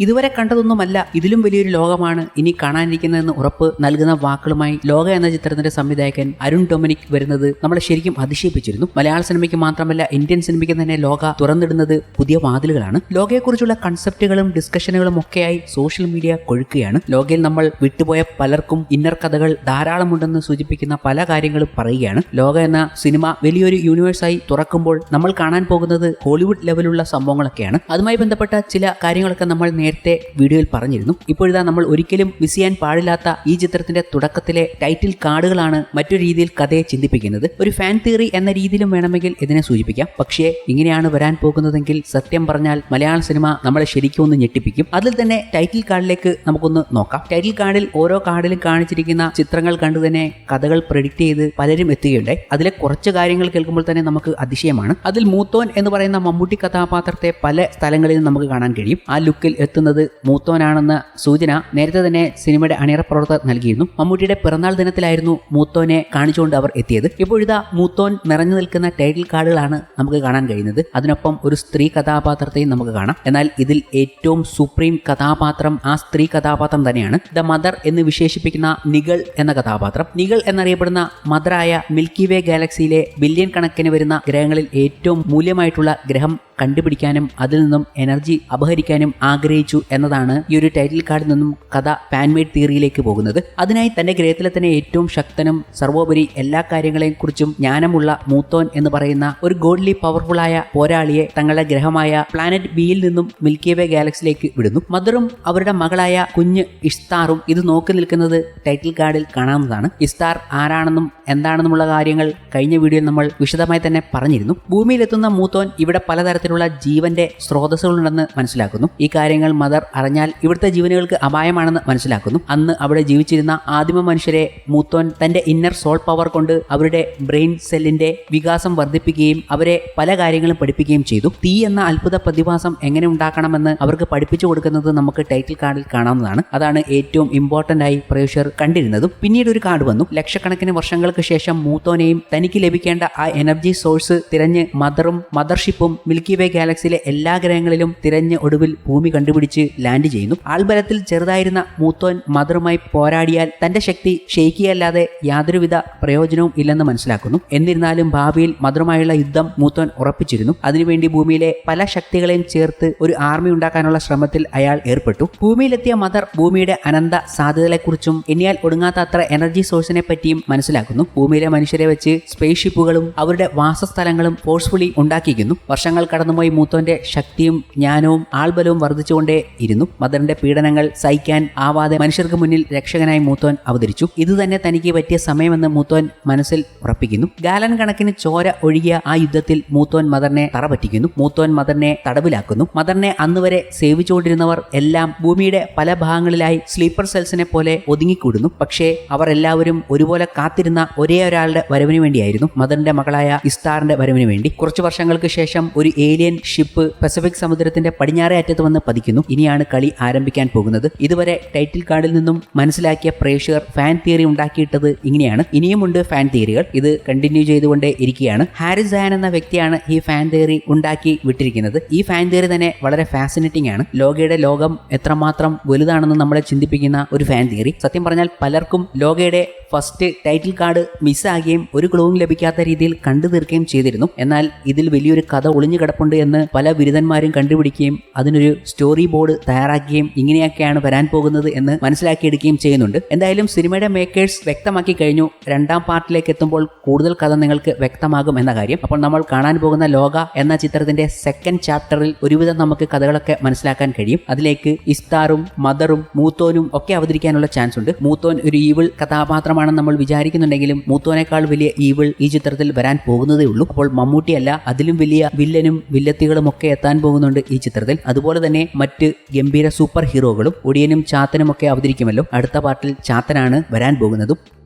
ഇതുവരെ കണ്ടതൊന്നുമല്ല. ഇതിലും വലിയൊരു ലോകമാണ് ഇനി കാണാനിരിക്കുന്നതെന്ന് ഉറപ്പ് നൽകുന്ന വാക്കുകളുമായി ലോക എന്ന ചിത്രത്തിന്റെ സംവിധായകൻ അരുൺ ഡൊമിനിക് വരുന്നത് നമ്മളെ ശരിക്കും അതിശയിപ്പിച്ചിരുന്നു. മലയാള സിനിമയ്ക്ക് മാത്രമല്ല ഇന്ത്യൻ സിനിമയ്ക്ക് തന്നെ ലോക തുറന്നിടുന്നത് പുതിയ വാതിലുകളാണ്. ലോകയെക്കുറിച്ചുള്ള കൺസെപ്റ്റുകളും ഡിസ്കഷനുകളും ഒക്കെയായി സോഷ്യൽ മീഡിയ കൊഴുക്കുകയാണ്. ലോകയിൽ നമ്മൾ വിട്ടുപോയ പലർക്കും ഇന്നർ കഥകൾ ധാരാളമുണ്ടെന്ന് സൂചിപ്പിക്കുന്ന പല കാര്യങ്ങളും പറയുകയാണ്. ലോക എന്ന സിനിമ വലിയൊരു യൂണിവേഴ്സായി തുറക്കുമ്പോൾ നമ്മൾ കാണാൻ പോകുന്നത് ഹോളിവുഡ് ലെവലുള്ള സംഭവങ്ങളൊക്കെയാണ്. അതുമായി ബന്ധപ്പെട്ട ചില കാര്യങ്ങളൊക്കെ നമ്മൾ നേരത്തെ വീഡിയോയിൽ പറഞ്ഞിരുന്നു. ഇപ്പോഴിതാ നമ്മൾ ഒരിക്കലും മിസ് ചെയ്യാൻ പാടില്ലാത്ത ഈ ചിത്രത്തിന്റെ തുടക്കത്തിലെ ടൈറ്റിൽ കാർഡുകളാണ് മറ്റൊരു രീതിയിൽ കഥയെ ചിന്തിപ്പിക്കുന്നത്. ഒരു ഫാൻ തിയറി എന്ന രീതിയിലും വേണമെങ്കിൽ ഇതിനെ സൂചിപ്പിക്കാം. പക്ഷേ ഇങ്ങനെയാണ് വരാൻ പോകുന്നതെങ്കിൽ സത്യം പറഞ്ഞാൽ മലയാള സിനിമ നമ്മളെ ശരിക്കും ഒന്ന് ഞെട്ടിപ്പിക്കും. അതിൽ തന്നെ ടൈറ്റിൽ കാർഡിലേക്ക് നമുക്കൊന്ന് നോക്കാം. ടൈറ്റിൽ കാർഡിൽ ഓരോ കാർഡിലും കാണിച്ചിരിക്കുന്ന ചിത്രങ്ങൾ കണ്ടു തന്നെ കഥകൾ പ്രെഡിക്റ്റ് ചെയ്ത് പലരും എത്തുകയുണ്ടായി. അതിലെ കുറച്ച് കാര്യങ്ങൾ കേൾക്കുമ്പോൾ തന്നെ നമുക്ക് അതിശയമാണ്. അതിൽ മൂത്തോൻ എന്ന് പറയുന്ന മമ്മൂട്ടി കഥാപാത്രത്തെ പല സ്ഥലങ്ങളിൽ നമുക്ക് കാണാൻ കഴിയും. ആ ലുക്കിൽ എത്തുന്നത് മൂത്തോനാണെന്ന സൂചന നേരത്തെ തന്നെ സിനിമയുടെ അണിയറ പ്രവർത്തകർ നൽകിയിരുന്നു. മമ്മൂട്ടിയുടെ പിറന്നാൾ ദിനത്തിലായിരുന്നു മൂത്തോനെ കാണിച്ചുകൊണ്ട് അവർ എത്തിയത്. ഇപ്പോഴിതാ മൂത്തോൻ നിറഞ്ഞു നിൽക്കുന്ന ടൈറ്റിൽ കാർഡുകളാണ് നമുക്ക് കാണാൻ കഴിയുന്നത്. അതിനൊപ്പം ഒരു സ്ത്രീ കഥാപാത്രത്തെയും നമുക്ക് കാണാം. എന്നാൽ ഇതിൽ ഏറ്റവും സുപ്രീം കഥാപാത്രം ആ സ്ത്രീ കഥാപാത്രം തന്നെയാണ്. ദ മദർ എന്ന് വിശേഷിപ്പിക്കുന്ന നിഗൾ എന്ന കഥാപാത്രം. നിഗൾ എന്നറിയപ്പെടുന്ന മദറായ മിൽക്കി വേ ഗാലക്സിയിലെ ബില്യൺ കണക്കിന് വരുന്ന ഗ്രഹങ്ങളിൽ ഏറ്റവും മൂല്യമായിട്ടുള്ള ഗ്രഹം കണ്ടുപിടിക്കാനും അതിൽ നിന്നും എനർജി അപഹരിക്കാനും ആഗ്രഹിച്ചു എന്നതാണ് ഈ ഒരു ടൈറ്റിൽ കാർഡിൽ നിന്നും കഥ പാൻമേഡ് തിയറിയിലേക്ക് പോകുന്നത്. അതിനായി തന്റെ ഗ്രഹത്തിലെ തന്നെ ഏറ്റവും ശക്തനും സർവോപരി എല്ലാ കാര്യങ്ങളെയും കുറിച്ചും ജ്ഞാനമുള്ള മൂത്തോൻ എന്ന് പറയുന്ന ഒരു ഗോഡ്ലി പവർഫുള്ളായ പോരാളിയെ തങ്ങളുടെ ഗ്രഹമായ പ്ലാനറ്റ് ബിയിൽ നിന്നും മിൽക്കി വേ ഗാലക്സിയിലേക്ക് വിടുന്നു. മദറും അവരുടെ മകളായ കുഞ്ഞ് ഇഷ്താറും ഇത് നോക്കി നിൽക്കുന്നത് ടൈറ്റിൽ കാർഡിൽ കാണാവുന്നതാണ്. ഇസ്താർ ആരാണെന്നും എന്താണെന്നുമുള്ള കാര്യങ്ങൾ കഴിഞ്ഞ വീഡിയോയിൽ നമ്മൾ വിശദമായി തന്നെ പറഞ്ഞിരുന്നു. ഭൂമിയിലെത്തുന്ന മൂത്തോൻ ഇവിടെ പലതരത്തിലുള്ള ജീവന്റെ സ്രോതസ്സുകളുണ്ടെന്ന് മനസ്സിലാക്കുന്നു. ഈ കാര്യങ്ങൾ മദർ അറിഞ്ഞാൽ ഇവിടുത്തെ ജീവനുകൾക്ക് അപായമാണെന്ന് മനസ്സിലാക്കുന്നു. അന്ന് അവിടെ ജീവിച്ചിരുന്ന ആദിമ മനുഷ്യരെ മൂത്തോൻ തന്റെ ഇന്നർ സോൾ പവർ കൊണ്ട് അവരുടെ ബ്രെയിൻ സെല്ലിന്റെ വികാസം വർദ്ധിപ്പിക്കുകയും അവരെ പല കാര്യങ്ങളും പഠിപ്പിക്കുകയും ചെയ്തു. തീ എന്ന അത്ഭുത പ്രതിഭാസം എങ്ങനെ ഉണ്ടാക്കണമെന്ന് അവർക്ക് പഠിപ്പിച്ചു കൊടുക്കുന്നത് നമുക്ക് ടൈറ്റിൽ കാർഡിൽ കാണാവുന്നതാണ്. അതാണ് ഏറ്റവും ഇമ്പോർട്ടന്റ് ആയി പ്രേക്ഷകർ കണ്ടിരുന്നതും. പിന്നീട് ഒരു കാർഡ് വന്നു. ലക്ഷക്കണക്കിന് വർഷങ്ങൾക്ക് ശേഷം മൂത്തോനെയും തനിക്ക് ലഭിക്കേണ്ട ആ എനർജി സോഴ്സ് തിരഞ്ഞ് മദറും മദർഷിപ്പും മിൽക്കി വേ ഗാലക്സിയിലെ എല്ലാ ഗ്രഹങ്ങളിലും തിരഞ്ഞ് ഒടുവിൽ ഭൂമി കണ്ടുപിടിച്ച് ലാൻഡ് ചെയ്യുന്നു. ആൾബലത്തിൽ ചെറുതായിരുന്ന മൂത്തോൻ മദറുമായി പോരാടിയാൽ തന്റെ ശക്തി ക്ഷയിക്കുകയല്ലാതെ യാതൊരുവിധ പ്രയോജനവും ഇല്ലെന്ന് മനസ്സിലാക്കുന്നു. എന്നിരുന്നാലും ഭാവിയിൽ മദറുമായുള്ള യുദ്ധം മൂത്തോൻ ഉറപ്പിച്ചിരുന്നു. അതിനുവേണ്ടി ഭൂമിയിലെ പല ശക്തികളെയും ചേർത്ത് ഒരു ആർമി ഉണ്ടാക്കാനുള്ള ശ്രമത്തിൽ അയാൾ ഏർപ്പെട്ടു. ഭൂമിയിലെത്തിയ മദർ ഭൂമിയുടെ അനന്ത സാധ്യതകളെക്കുറിച്ചും ഇനിയാൽ ഒടുങ്ങാത്ത അത്ര എനർജി സോഴ്സിനെ പറ്റിയും മനസ്സിലാക്കുന്നു. ഭൂമിയിലെ മനുഷ്യരെ വെച്ച് സ്പേസ് ഷിപ്പുകളും അവരുടെ വാസസ്ഥലങ്ങളും ഫോഴ്സ്ഫുള്ളി ഉണ്ടാക്കിയിരിക്കുന്നു. വർഷങ്ങൾ കടന്നുപോയി മൂത്തോന്റെ ശക്തിയും ജ്ഞാനവും ആൾബലവും വർദ്ധിച്ചുകൊണ്ടേ ഇരുന്നു. മദറിന്റെ പീഡനങ്ങൾ സഹിക്കാൻ ആവാതെ മനുഷ്യർക്ക് മുന്നിൽ രക്ഷകനായി മൂത്തോൻ അവതരിച്ചു. ഇത് തന്നെ തനിക്ക് പറ്റിയ സമയമെന്ന് മൂത്തോൻ മനസ്സിൽ ഉറപ്പിക്കുന്നു. ഗാലൻ കണക്കിന് ചോര ഒഴുകിയ ആ യുദ്ധത്തിൽ മൂത്തോൻ മദറിനെ തറ പറ്റിക്കുന്നു മൂത്തോൻ മദറിനെ തടവിലാക്കുന്നു. മദറിനെ അന്നുവരെ സേവിച്ചുകൊണ്ടിരുന്നവർ എല്ലാം ഭൂമിയുടെ പല ഭാഗങ്ങളിലായി സ്ലീപ്പർ സെൽസിനെ പോലെ ഒതുങ്ങിക്കൂടുന്നു. പക്ഷേ അവർ എല്ലാവരും ഒരുപോലെ കാത്തിരുന്ന ഒരേ ഒരാളുടെ വരവിന് വേണ്ടിയായിരുന്നു. മദറിന്റെ മകളായ ഇസ്താറിന്റെ വരവിന് വേണ്ടി. കുറച്ചു വർഷങ്ങൾക്ക് ശേഷം ഒരു ഏലിയൻ ഷിപ്പ് പസഫിക് സമുദ്രത്തിന്റെ പടിഞ്ഞാറേ അറ്റത്ത് വന്ന് പതിക്കുന്നു. ഇനിയാണ് കളി ആരംഭിക്കാൻ പോകുന്നത്. ഇതുവരെ ടൈറ്റിൽ കാർഡിൽ നിന്നും മനസ്സിലാക്കിയ പ്രേക്ഷകർ ഫാൻ തിയറി ഉണ്ടാക്കിയിട്ടത് ഇങ്ങനെയാണ്. ഇനിയുമുണ്ട് ഫാൻ തിയറികൾ ഇത് കണ്ടിന്യൂ ചെയ്തുകൊണ്ടേ ഇരിക്കുകയാണ്. ഹാരിസ് ജാൻ എന്ന വ്യക്തിയാണ് ഈ ഫാൻ തിയറി ഉണ്ടാക്കി വിട്ടിരിക്കുന്നത്. ഈ ഫാൻ തിയറി തന്നെ വളരെ ഫാസിനേറ്റിംഗ് ആണ്. ലോകയുടെ ലോകം എത്രമാത്രം വലുതാണെന്ന് നമ്മളെ ചിന്തിപ്പിക്കുന്ന ഒരു ഫാൻ തിയറി സത്യം പറഞ്ഞാൽ പലർക്കും ലോകയുടെ ഫസ്റ്റ് ടൈറ്റിൽ കാർഡ് മിസ്സാകുകയും ഒരു ക്ലൂവും ലഭിക്കാത്ത രീതിയിൽ കണ്ടു തീർക്കുകയും ചെയ്തിരുന്നു. എന്നാൽ ഇതിൽ വലിയൊരു കഥ ഒളിഞ്ഞു കിടപ്പുണ്ട് എന്ന് പല ബിരുദന്മാരും കണ്ടുപിടിക്കുകയും അതിനൊരു സ്റ്റോറി ബോർഡ് തയ്യാറാക്കുകയും ഇങ്ങനെയൊക്കെയാണ് വരാൻ പോകുന്നത് എന്ന് മനസ്സിലാക്കിയെടുക്കുകയും ചെയ്യുന്നുണ്ട്. എന്തായാലും സിനിമയുടെ മേക്കേഴ്സ് വ്യക്തമാക്കി കഴിഞ്ഞു. രണ്ടാം പാർട്ടിലേക്ക് എത്തുമ്പോൾ കൂടുതൽ കഥ നിങ്ങൾക്ക് വ്യക്തമാകും എന്ന കാര്യം. അപ്പോൾ നമ്മൾ കാണാൻ പോകുന്ന ലോക എന്ന ചിത്രത്തിന്റെ സെക്കൻഡ് ചാപ്റ്ററിൽ ഒരുവിധം നമുക്ക് കഥകളൊക്കെ മനസ്സിലാക്കാൻ കഴിയും. അതിലേക്ക് ഇസ്താറും മദറും മൂത്തോനും ഒക്കെ അവതരിക്കാനുള്ള ചാൻസ് ഉണ്ട്. മൂത്തോൻ ഒരു ഈവിൾ കഥാപാത്രമാണെന്ന് നമ്മൾ വിചാരിക്കുന്നുണ്ടെങ്കിലും മൂത്തോനേക്കാൾ വലിയ ഈവിൾ ഈ ചിത്രത്തിൽ വരാൻ പോകുന്നതേ ഉള്ളൂ. അപ്പോൾ മമ്മൂട്ടിയല്ല അതിലും വലിയ വില്ലനും വില്ലത്തികളും ഒക്കെ എത്താൻ പോകുന്നുണ്ട് ഈ ചിത്രത്തിൽ. അതുപോലെ തന്നെ മറ്റ് ഗംഭീര സൂപ്പർ ഹീറോകളും ഒടിയനും ചാത്തനും ഒക്കെ അവതരിക്കുമല്ലോ. അടുത്ത പാർട്ടിൽ ചാത്തനാണ് വരാൻ പോകുന്നതും.